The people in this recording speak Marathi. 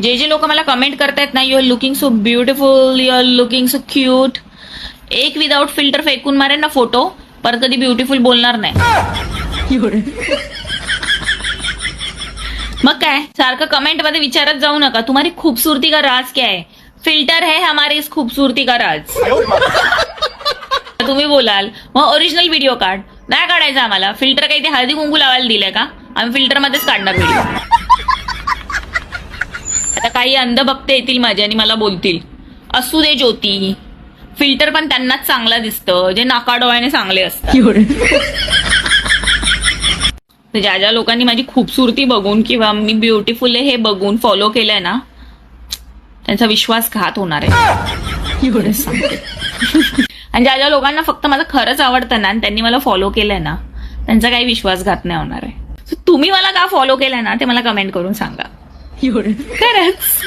जे जे लोक मला कमेंट करतायत ना you are looking so beautiful you are looking so cute एक विदाऊट फिल्टर फेकून मारेन ना फोटो परत कधी ब्युटिफुल बोलणार नाही. मग काय सारखं कमेंटमध्ये विचारत जाऊ नका. तुम्हारी खूबसूरती का राज क्या है? फिल्टर है हमारे इस खूबसूरती का राज. तुम्ही बोलाल मग ओरिजिनल व्हिडिओ काढ. नाही काढायचा आम्हाला. फिल्टर काही ते हळदी कुंकू लावायला दिलंय का? आम्ही फिल्टर मध्येच काढणार व्हिडिओ आता काही अंधभक्त येतील माझे आणि मला बोलतील. असू दे ज्योती. फिल्टर पण त्यांनाच चांगलं दिसतं. जे नाका डोळ्याने चांगले असतात. ज्या ज्या लोकांनी माझी खूबसूरती बघून किंवा मी ब्युटिफुल आहे हे बघून फॉलो केलंय ना त्यांचा विश्वासघात होणार आहे. सांगते. आणि ज्या ज्या लोकांना फक्त माझं खरंच आवडतं ना आणि त्यांनी मला फॉलो केलंय ना त्यांचा काही विश्वासघात नाही होणार आहे. तुम्ही मला का फॉलो केलंय ना ते मला कमेंट करून सांगा. खरंच